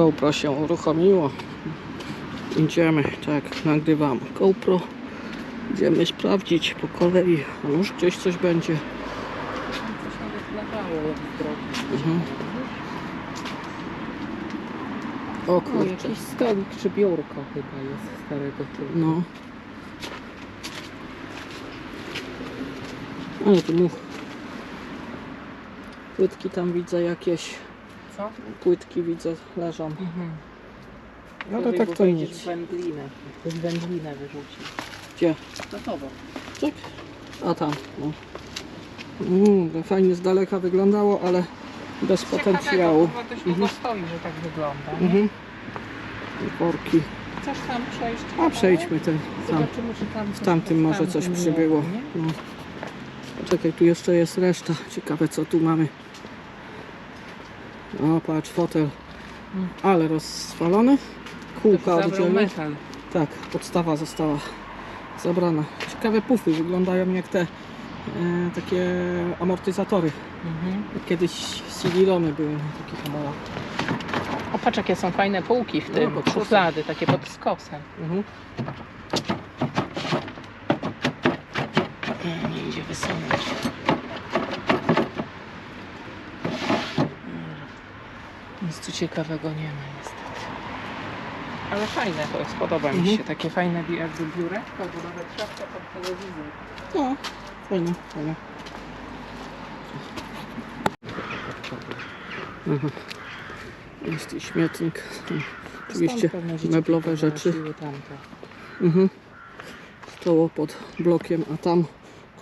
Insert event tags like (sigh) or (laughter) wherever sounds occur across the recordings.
GoPro się uruchomiło. Idziemy, tak, nagrywam GoPro. Idziemy sprawdzić po kolei, a może gdzieś coś będzie. Mhm. O kurczę. jakiś stolik czy biurko chyba jest starego typu. No. Ale tu mów. Płytki tam widzę jakieś. Co? Płytki widzę leżą. Mhm. Ale Gorzej, tak bo to wejdziesz nic. w wędlinę. Ktoś wędlinę wyrzucił. Gdzie? Gotowo. Tak? A tam. No. Mm, fajnie z daleka wyglądało, ale bez potencjału. Ciekawego, chyba dość długo stoi, że tak wygląda. nie? Mhm. Worki. Chcesz tam przejść? A przejdźmy ten tam. Zobaczymy, czy tam W tamtym może coś przybyło. nie? No. Czekaj, tu jeszcze jest reszta. Ciekawe co tu mamy. O, patrz, fotel. Ale rozwalony. Kółka oddzielne. metal. Tak, podstawa została zabrana. Ciekawe pufy wyglądają jak te e, takie amortyzatory. Mhm. Kiedyś CD-romy były na takich hamulach. O, patrz jakie są fajne półki w No, tym. pod skosem. Szuflady, takie pod skosem. Mhm. Nie, nie idzie wysunąć. Nic tu ciekawego nie ma niestety. Ale fajne to jest, podoba mi Mhm. się. Takie fajne jakby biureczko, albo nawet szafka pod telewizor. No, fajne, fajne. Mhm. Jest i śmietnik. Oczywiście meblowe rzeczy. Mhm. Stoło pod blokiem, a tam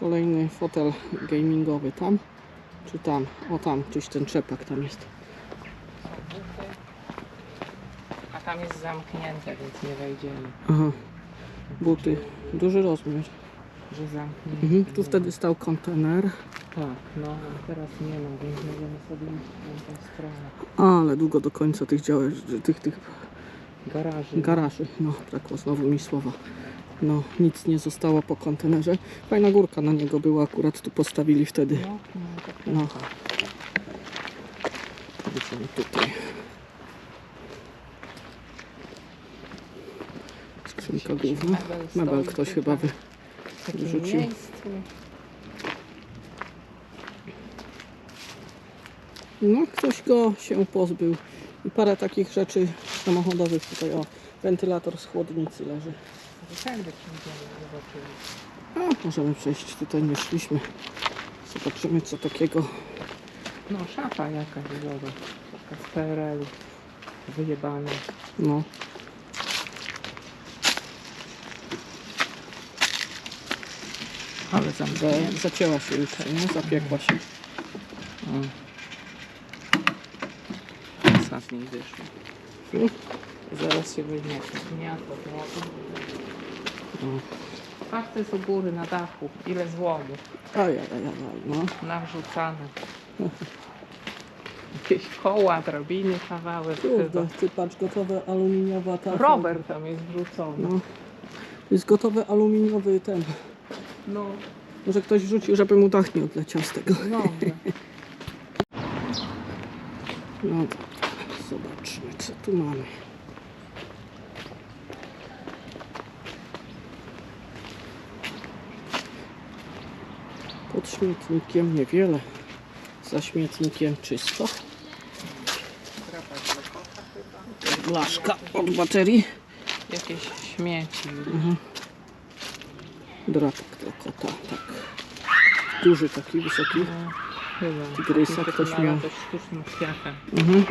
kolejny fotel gamingowy. Tam czy tam? O tam, gdzieś ten trzepak tam jest. Są buty. A tam jest zamknięte, więc nie wejdziemy. Aha. Buty. Duży rozmiar. Że zamknięte. Mhm. Tu wtedy stał kontener. Tak, no a teraz nie ma, więc możemy sobie iść w tamtą stronę. Ale długo do końca tych działań, tych, tych Garaży. garaży. No, brakło znowu mi słowa. No, nic nie zostało po kontenerze. Fajna górka na niego była, akurat tu postawili wtedy. No, no, tak No. tutaj. Skrzynka główna. Mebel ktoś chyba wy... wyrzucił. No, ktoś go się pozbył. I parę takich rzeczy samochodowych tutaj. O, wentylator z chłodnicy leży. A, możemy przejść. Tutaj nie szliśmy. Zobaczymy co takiego. No, szafa jakaś, zobacz. Taka z PRL-u. Wyjebana. No. Ale Za, zamknięta. zacięła się już, nie? Zapiekła się. Z niej wyszło. Zaraz się weźmie gniazdo. Patrz, to jest u góry na dachu. Ile złomu. Ajajajaj, no. Nawrzucane. (laughs) Jakieś koła, drabiny, kawałek. Kurde, ty patrz, gotowe aluminiowa ta. Rower tam jest wrzucony. No. Jest gotowy aluminiowy ten. No, Może ktoś wrzucił, żeby mu dach nie odleciał z tego. no. No dobra, zobaczmy co tu mamy. Pod śmietnikiem niewiele. Za śmietnikiem czysto. Blaszka od baterii. Jakieś śmieci. Drapek do kota, tak. Duży taki, wysoki. No. Tygrysa ktoś miał. Mhm.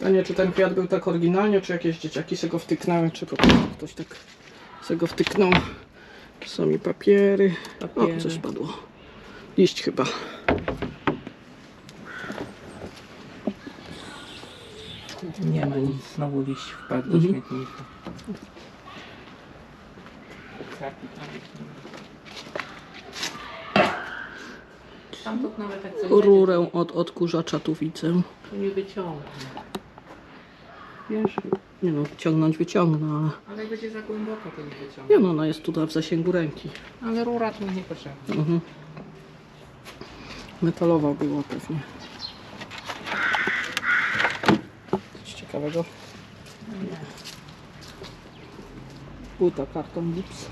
Ja nie, czy ten kwiat był tak oryginalnie, czy jakieś dzieciaki się go wtyknęły, czy po prostu ktoś tak się go wtyknął. Są i papiery. O, Papiery. coś padło. Liść chyba. Nie ma nic. Znowu liść wpadł do Mhm. śmietnika. Tam to nawet jak coś Rurę od odkurzacza tu widzę. to nie wyciągnie. Wiesz, nie no, wyciągnąć wyciągnę, ale... Ale jak będzie za głęboko, to nie wyciągnie. Nie no, ona jest tutaj w zasięgu ręki. Ale rura tu nie potrzebna. Mhm. Metalowa była pewnie. Coś ciekawego. Buta, karton, gips.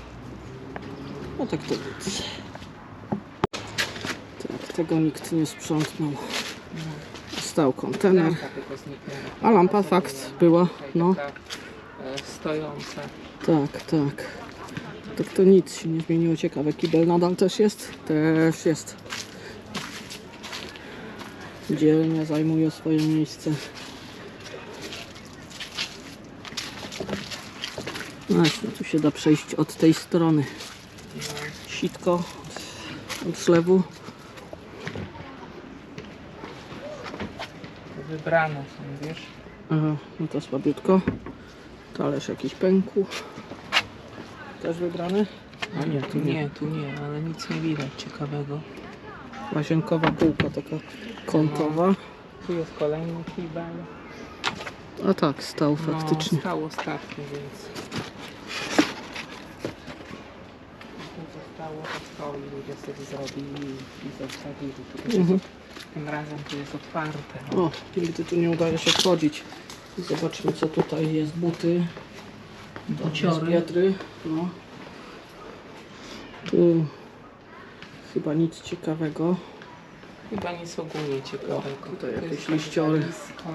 No tak to nic. Tego nikt nie sprzątnął. Stał kontener. A lampa fakt była, no. stojąca. Tak, tak. Tak to nic się nie zmieniło. Ciekawe, kibel nadal też jest? Też jest. Dzielnie zajmuje swoje miejsce. No Właśnie, tu się da przejść od tej strony. Sitko od szlewu. Wybrane są, wiesz? Aha, no to słabiutko. Talerz jakiś pękł. Też wybrany? A nie, tu nie. Nie, tu nie, ale nic nie widać ciekawego. Łazienkowa półka taka kątowa. Tu jest kolejny kibel. A tak, stał faktycznie. No, stał ostatni, więc... Tu zostało to ludzie sobie zrobili i zostawili. Mhm. Tym razem tu jest otwarte. O, nigdy tu nie udaje się wchodzić. Zobaczmy co tutaj jest. Buty. Dociory. biedry. No. Tu chyba nic ciekawego. Chyba nic ogólnie ciekawego. O, tutaj To jakieś liściory. walizka.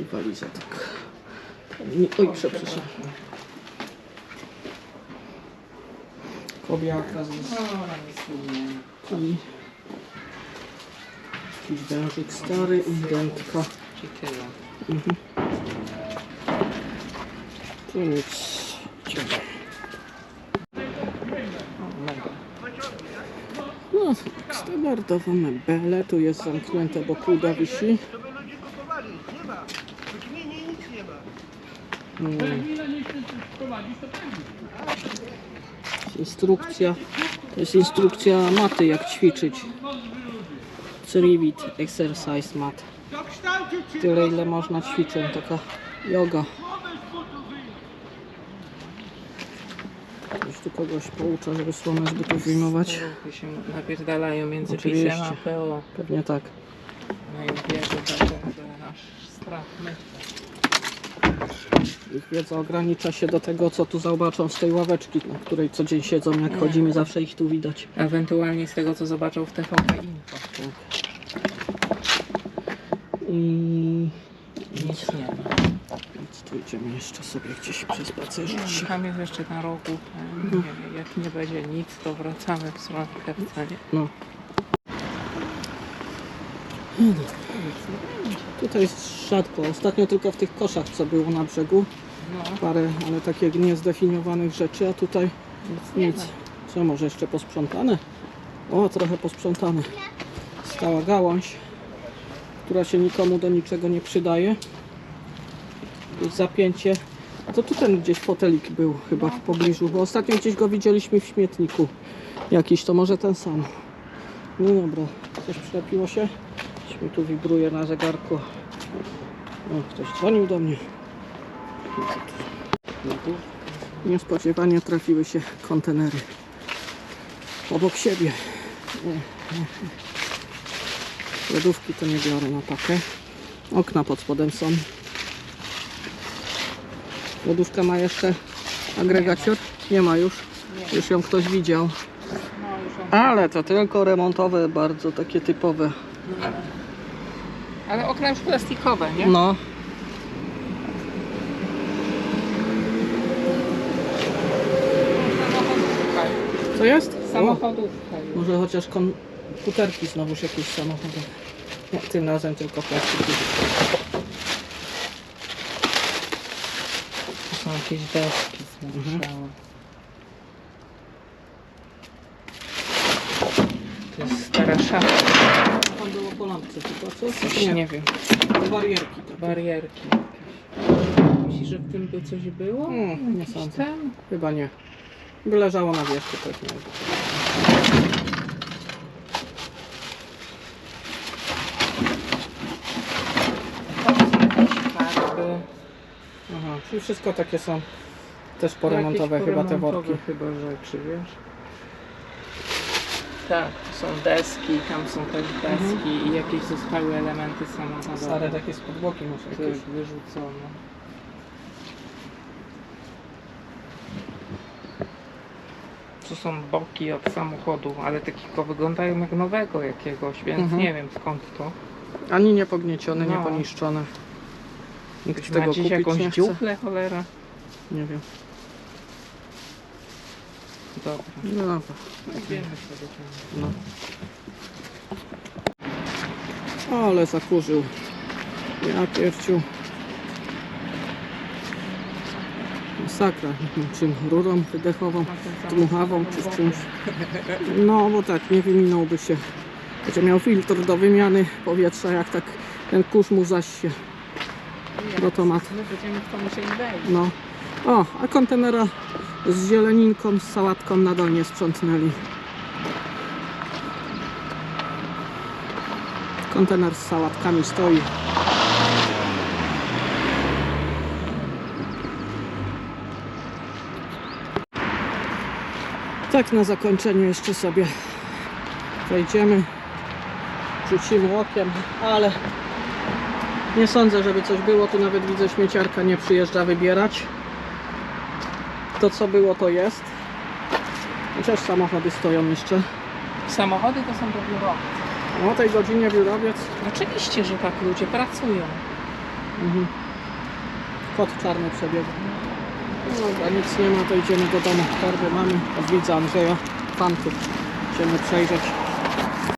I waliza tak. Nie, oj, przepraszam. Kobiaka z O, nic nie jakiś wężyk stary i dętka. Tyle. Mhm. Nic. Mega. No, standardowe mebele. Tu jest zamknięte, bo kuda wisi. żeby ludzie kupowali. Nie ma. W gminie nic nie ma. Mm. Instrukcja. To jest instrukcja maty, jak ćwiczyć. Trivit exercise mat. Tyle, ile można ćwiczyć. Taka yoga. Już tu kogoś poucza, żeby słomę z butów wyjmować. Ruchy się napierdalają między Oczywiście. pisem a PO. Pewnie tak. No i wierzę taką, że nasz strach wiedza ogranicza się do tego, co tu zobaczą z tej ławeczki, na której co dzień siedzą. Jak Nie. chodzimy, zawsze ich tu widać. Ewentualnie z tego, co zobaczą w TVP Info. I Nic nie ma. Więc tu idziemy jeszcze sobie gdzieś przespacerzyć. Tam jest jeszcze na rogu. e, Nie wiem, jak nie będzie nic, to wracamy w stronę Kepca, nie? No. Tutaj jest rzadko. Ostatnio tylko w tych koszach, co było na brzegu. No, Parę, ale takich niezdefiniowanych rzeczy, a tutaj nic. Co, może jeszcze posprzątane? O, trochę posprzątane. Stała gałąź, która się nikomu do niczego nie przydaje. Zapięcie. A to tu ten gdzieś fotelik był chyba w pobliżu, bo ostatnio gdzieś go widzieliśmy w śmietniku. Jakiś, to może ten sam. No dobra, coś przylepiło się? Coś mi tu wibruje na zegarku. O, ktoś dzwonił do mnie. No? No Niespodziewanie trafiły się kontenery obok siebie. Lodówki to nie biorę na pakę. Okna pod spodem są. Lodówka ma jeszcze agregacior? Nie ma już. Już ją ktoś widział. No. Ale to tylko remontowe, bardzo takie typowe. Ale okna już plastikowe, nie? No. Co jest? Samochodówka może chociaż komputerki znowuż jakieś samochody. Nie, tym razem tylko plastiki. To są jakieś deski zmuszałe. To jest stara szafa. Było po lampce tylko coś? Coś nie, Nie, wiem. barierki. takie. Barierki. Myślisz, że w tym by coś było? Mm, nie Jakiś sądzę. ten? Chyba nie. By leżało na wierzchu pewnie. Jakieś farby. Aha, czyli wszystko takie są też Jakieś poremontowe chyba te poremontowe worki. chyba rzeczy, wiesz? Tak, to Są deski, tam są też deski i jakieś zostały elementy samochodowe. Stare takie z podłogi może które jakieś. wyrzucono. Tu są boki od samochodu, ale takiego wyglądają jak nowego jakiegoś, więc Mhm. nie wiem skąd to. Ani niepogniecione, No. nieponiszczone. Nikt tego gdzieś kupić jakąś nie chce. dziuplę, cholera? Nie wiem. Dobra, No dobra. sobie tam. No. Ale zakurzył. Ja pierciu. Masakra. Czym rurą wydechową, dmuchawą czy z czymś. No bo tak, nie wyminąłby się. Będzie miał filtr do wymiany powietrza, jak tak ten kurz mu zaś się. Do tomatu. No. O, a kontenera z zieleninką, z sałatką na dole nie sprzątnęli. Kontener z sałatkami stoi. Tak na zakończenie jeszcze sobie wejdziemy, rzucimy okiem, ale nie sądzę, żeby coś było. Tu nawet widzę, śmieciarka nie przyjeżdża wybierać. To co było, to jest. Chociaż samochody stoją jeszcze. Samochody to są do biurowe. O tej godzinie biurowiec. Oczywiście, że tak ludzie pracują. Mhm. Kot czarny przebiegł. No dobra, nic nie ma, to idziemy do domu. Torby mamy. Od widza Andrzeja. Fanków. Idziemy przejrzeć.